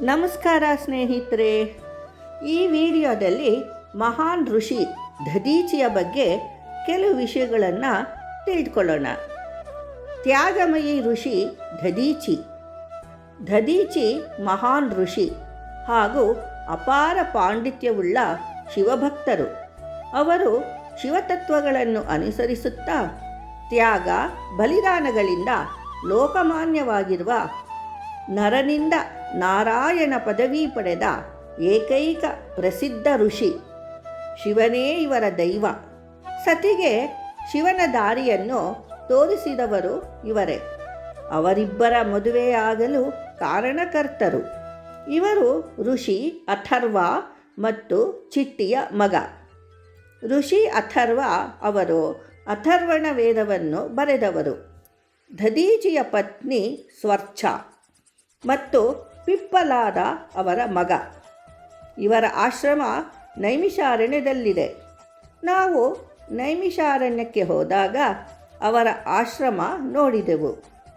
ನಮಸ್ಕಾರ ಸ್ನೇಹಿತರೆ. ಈ ವಿಡಿಯೋದಲ್ಲಿ ಮಹಾನ್ ಋಷಿ ದಧೀಚಿಯ ಬಗ್ಗೆ ಕೆಲವು ವಿಷಯಗಳನ್ನು ತಿಳಿದುಕೊಳ್ಳೋಣ. ತ್ಯಾಗಮಯಿ ಋಷಿ ದಧೀಚಿ ದಧೀಚಿ ಮಹಾನ್ ಋಷಿ ಹಾಗೂ ಅಪಾರ ಪಾಂಡಿತ್ಯವುಳ್ಳ ಶಿವಭಕ್ತರು. ಅವರು ಶಿವತತ್ವಗಳನ್ನು ಅನುಸರಿಸುತ್ತಾ ತ್ಯಾಗ, ಬಲಿದಾನಗಳಿಂದ ಲೋಕಮಾನ್ಯವಾಗಿರುವ ನರನಿಂದ ನಾರಾಯಣ ಪದವಿ ಪಡೆದ ಏಕೈಕ ಪ್ರಸಿದ್ಧ ಋಷಿ. ಶಿವನೇ ಇವರ ದೈವ. ಸತಿಗೆ ಶಿವನ ದಾರಿಯನ್ನು ತೋರಿಸಿದವರು ಇವರೇ. ಅವರಿಬ್ಬರ ಮದುವೆಯಾಗಲು ಕಾರಣಕರ್ತರು. ಇವರು ಋಷಿ ಅಥರ್ವ ಮತ್ತು ಚಿಟ್ಟಿಯ ಮಗ. ಋಷಿ ಅಥರ್ವ ಅವರು ಅಥರ್ವಣ ವೇದವನ್ನು ಬರೆದವರು. ದಧೀಜಿಯ ಪತ್ನಿ ಸ್ವರ್ಛ ಮತ್ತು ಪಿಪ್ಪಲಾದ ಅವರ ಮಗ. ಇವರ ಆಶ್ರಮ ನೈಮಿಷಾರಣ್ಯದಲ್ಲಿದೆ. ನಾವು ನೈಮಿಷಾರಣ್ಯಕ್ಕೆ ಹೋದಾಗ ಅವರ ಆಶ್ರಮ ನೋಡಿದೆವು.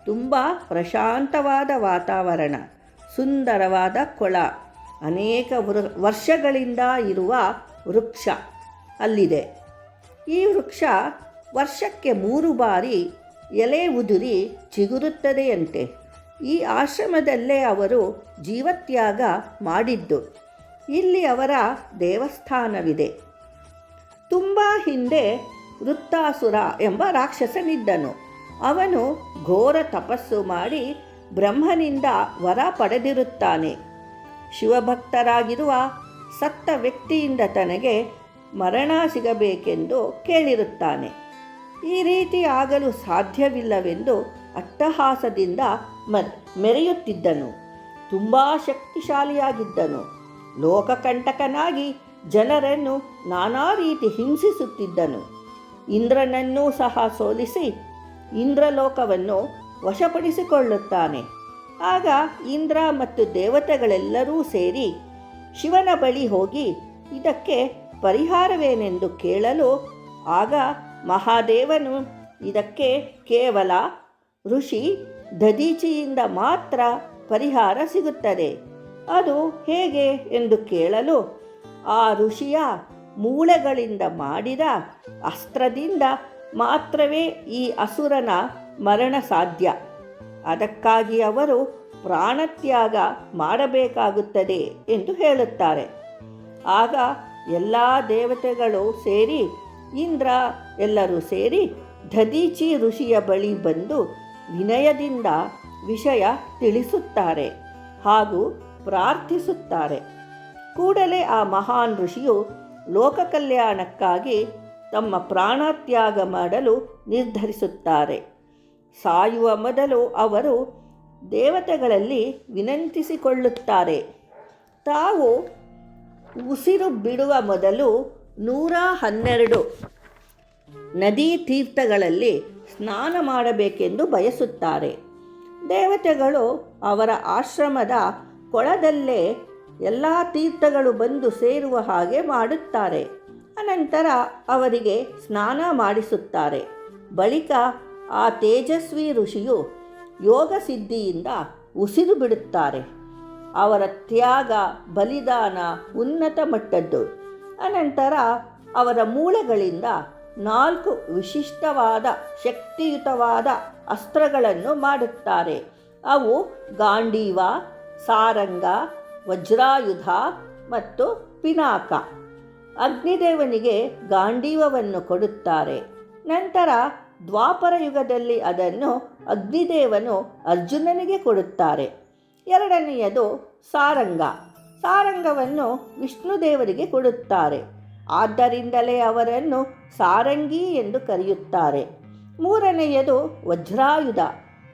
ತುಂಬ ಪ್ರಶಾಂತವಾದ ವಾತಾವರಣ, ಸುಂದರವಾದ ಕೊಳ, ಅನೇಕ ವೃ, ವರ್ಷಗಳಿಂದ ಇರುವ ವೃಕ್ಷ ಅಲ್ಲಿದೆ. ಈ ವೃಕ್ಷ ವರ್ಷಕ್ಕೆ ಮೂರು ಬಾರಿ ಎಲೆ ಉದುರಿ ಚಿಗುರುತ್ತದೆಯಂತೆ. ಈ ಆಶ್ರಮದಲ್ಲೇ ಅವರು ಜೀವತ್ಯಾಗ ಮಾಡಿದ್ದು. ಇಲ್ಲಿ ಅವರ ದೇವಸ್ಥಾನವಿದೆ. ತುಂಬ ಹಿಂದೆ ವೃತ್ತಾಸುರ ಎಂಬ ರಾಕ್ಷಸನಿದ್ದನು. ಅವನು ಘೋರ ತಪಸ್ಸು ಮಾಡಿ ಬ್ರಹ್ಮನಿಂದ ವರ ಪಡೆದಿರುತ್ತಾನೆ. ಶಿವಭಕ್ತರಾಗಿರುವ ಸತ್ತ ವ್ಯಕ್ತಿಯಿಂದ ತನಗೆ ಮರಣ ಸಿಗಬೇಕೆಂದು ಕೇಳಿರುತ್ತಾನೆ. ಈ ರೀತಿ ಆಗಲು ಸಾಧ್ಯವಿಲ್ಲವೆಂದು ಅಟ್ಟಹಾಸದಿಂದ ಮೆರೆಯುತ್ತಿದ್ದನು. ತುಂಬ ಶಕ್ತಿಶಾಲಿಯಾಗಿದ್ದನು. ಲೋಕಕಂಟಕನಾಗಿ ಜನರನ್ನು ನಾನಾ ರೀತಿ ಹಿಂಸಿಸುತ್ತಿದ್ದನು. ಇಂದ್ರನನ್ನೂ ಸಹ ಸೋಲಿಸಿ ಇಂದ್ರಲೋಕವನ್ನು ವಶಪಡಿಸಿಕೊಳ್ಳುತ್ತಾನೆ. ಆಗ ಇಂದ್ರ ಮತ್ತು ದೇವತೆಗಳೆಲ್ಲರೂ ಸೇರಿ ಶಿವನ ಬಳಿ ಹೋಗಿ ಇದಕ್ಕೆ ಪರಿಹಾರವೇನೆಂದು ಕೇಳಲು ಆಗ ಮಹಾದೇವನು ಇದಕ್ಕೆ ಕೇವಲ ಋಷಿ ದದೀಚಿಯಿಂದ ಮಾತ್ರ ಪರಿಹಾರ ಸಿಗುತ್ತದೆ. ಅದು ಹೇಗೆ ಎಂದು ಕೇಳಲು ಆ ಋಷಿಯ ಮೂಳೆಗಳಿಂದ ಮಾಡಿದ ಅಸ್ತ್ರದಿಂದ ಮಾತ್ರವೇ ಈ ಅಸುರನ ಮರಣ ಸಾಧ್ಯ. ಅದಕ್ಕಾಗಿ ಅವರು ಪ್ರಾಣತ್ಯಾಗ ಮಾಡಬೇಕಾಗುತ್ತದೆ ಎಂದು ಹೇಳುತ್ತಾರೆ. ಆಗ ಎಲ್ಲ ದೇವತೆಗಳು ಸೇರಿ ಇಂದ್ರ ಎಲ್ಲರೂ ಸೇರಿ ದದೀಚಿ ಋಷಿಯ ಬಳಿ ಬಂದು ವಿನಯದಿಂದ ವಿಷಯ ತಿಳಿಸುತ್ತಾರೆ ಹಾಗೂ ಪ್ರಾರ್ಥಿಸುತ್ತಾರೆ. ಕೂಡಲೇ ಆ ಮಹಾನ್ ಋಷಿಯು ಲೋಕ ಕಲ್ಯಾಣಕ್ಕಾಗಿ ತಮ್ಮ ಪ್ರಾಣತ್ಯಾಗ ಮಾಡಲು ನಿರ್ಧರಿಸುತ್ತಾರೆ. ಸಾಯುವ ಮೊದಲು ಅವರು ದೇವತೆಗಳಲ್ಲಿ ವಿನಂತಿಸಿಕೊಳ್ಳುತ್ತಾರೆ. ತಾವು ಉಸಿರು ಬಿಡುವ ಮೊದಲು ನೂರ ಹನ್ನೆರಡು ನದಿ ತೀರ್ಥಗಳಲ್ಲಿ ಸ್ನಾನ ಮಾಡಬೇಕೆಂದು ಬಯಸುತ್ತಾರೆ. ದೇವತೆಗಳು ಅವರ ಆಶ್ರಮದ ಕೊಳದಲ್ಲೇ ಎಲ್ಲ ತೀರ್ಥಗಳು ಬಂದು ಸೇರುವ ಹಾಗೆ ಮಾಡುತ್ತಾರೆ. ಅನಂತರ ಅವರಿಗೆ ಸ್ನಾನ ಮಾಡಿಸುತ್ತಾರೆ. ಬಳಿಕ ಆ ತೇಜಸ್ವಿ ಋಷಿಯು ಯೋಗ ಸಿದ್ಧಿಯಿಂದ ಉಸಿರು ಬಿಡುತ್ತಾರೆ. ಅವರ ತ್ಯಾಗ, ಬಲಿದಾನ ಉನ್ನತ ಮಟ್ಟದ್ದು. ಅನಂತರ ಅವರ ಮೂಳೆಗಳಿಂದ ನಾಲ್ಕು ವಿಶಿಷ್ಟವಾದ ಶಕ್ತಿಯುತವಾದ ಅಸ್ತ್ರಗಳನ್ನು ಮಾಡುತ್ತಾರೆ. ಅವು ಗಾಂಡೀವ, ಸಾರಂಗ, ವಜ್ರಾಯುಧ ಮತ್ತು ಪಿನಾಕ. ಅಗ್ನಿದೇವನಿಗೆ ಗಾಂಡೀವವನ್ನು ಕೊಡುತ್ತಾರೆ. ನಂತರ ದ್ವಾಪರ ಯುಗದಲ್ಲಿ ಅದನ್ನು ಅಗ್ನಿದೇವನು ಅರ್ಜುನನಿಗೆ ಕೊಡುತ್ತಾರೆ. ಎರಡನೆಯದು ಸಾರಂಗ. ಸಾರಂಗವನ್ನು ವಿಷ್ಣುದೇವರಿಗೆ ಕೊಡುತ್ತಾರೆ. ಆದ್ದರಿಂದಲೇ ಅವರನ್ನು ಸಾರಂಗಿ ಎಂದು ಕರೆಯುತ್ತಾರೆ. ಮೂರನೆಯದು ವಜ್ರಾಯುಧ.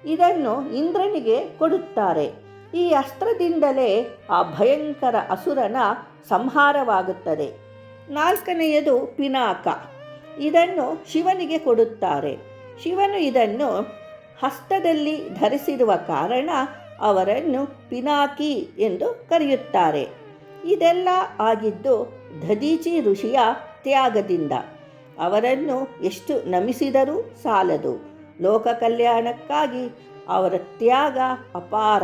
ಇದನ್ನು ಇಂದ್ರನಿಗೆ ಕೊಡುತ್ತಾರೆ. ಈ ಅಸ್ತ್ರದಿಂದಲೇ ಆ ಭಯಂಕರ ಅಸುರನ ಸಂಹಾರವಾಗುತ್ತದೆ. ನಾಲ್ಕನೆಯದು ಪಿನಾಕ. ಇದನ್ನು ಶಿವನಿಗೆ ಕೊಡುತ್ತಾರೆ. ಶಿವನು ಇದನ್ನು ಹಸ್ತದಲ್ಲಿ ಧರಿಸಿರುವ ಕಾರಣ ಅವರನ್ನು ಪಿನಾಕಿ ಎಂದು ಕರೆಯುತ್ತಾರೆ. ಇದೆಲ್ಲ ಆಗಿದ್ದು ದದೀಚಿ ಋಷಿಯ ತ್ಯಾಗದಿಂದ ಅವರನ್ನು ಎಷ್ಟು ನಮಿಸಿದರೂ ಸಾಲದು. ಲೋಕ ಕಲ್ಯಾಣಕ್ಕಾಗಿ ಅವರ ತ್ಯಾಗ ಅಪಾರ.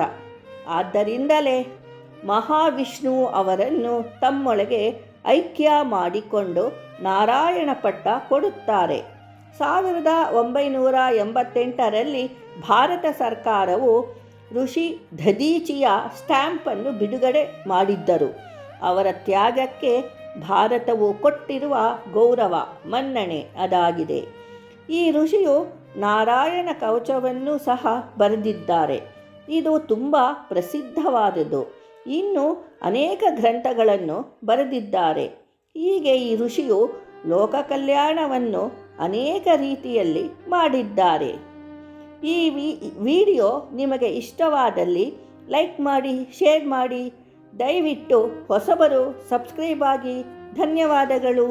ಆದ್ದರಿಂದಲೇ ಮಹಾವಿಷ್ಣು ಅವರನ್ನು ತಮ್ಮೊಳಗೆ ಐಕ್ಯ ಮಾಡಿಕೊಂಡು ನಾರಾಯಣ ಪಟ್ಟ ಕೊಡುತ್ತಾರೆ. ಸಾವಿರದ ಒಂಬೈನೂರ ಎಂಬತ್ತೆಂಟರಲ್ಲಿ ಭಾರತ ಸರ್ಕಾರವು ಋಷಿ ದಧೀಚಿಯ ಸ್ಟ್ಯಾಂಪನ್ನು ಬಿಡುಗಡೆ ಮಾಡಿದ್ದರು. ಅವರ ತ್ಯಾಗಕ್ಕೆ ಭಾರತವು ಕೊಟ್ಟಿರುವ ಗೌರವ, ಮನ್ನಣೆ ಅದಾಗಿದೆ. ಈ ಋಷಿಯು ನಾರಾಯಣ ಕವಚವನ್ನು ಸಹ ಬರೆದಿದ್ದಾರೆ. ಇದು ತುಂಬ ಪ್ರಸಿದ್ಧವಾದದ್ದು. ಇನ್ನು ಅನೇಕ ಗ್ರಂಥಗಳನ್ನು ಬರೆದಿದ್ದಾರೆ. ಹೀಗೆ ಈ ಋಷಿಯು ಲೋಕ ಕಲ್ಯಾಣವನ್ನು ಅನೇಕ ರೀತಿಯಲ್ಲಿ ಮಾಡಿದ್ದಾರೆ. ಈ ವಿಡಿಯೋ ನಿಮಗೆ ಇಷ್ಟವಾದಲ್ಲಿ ಲೈಕ್ ಮಾಡಿ, ಶೇರ್ ಮಾಡಿ ದಯವಿಟ್ಟು ಹೊಸಬರು ಸಬ್ಸ್ಕ್ರೈಬ್ ಆಗಿ ಧನ್ಯವಾದಗಳು.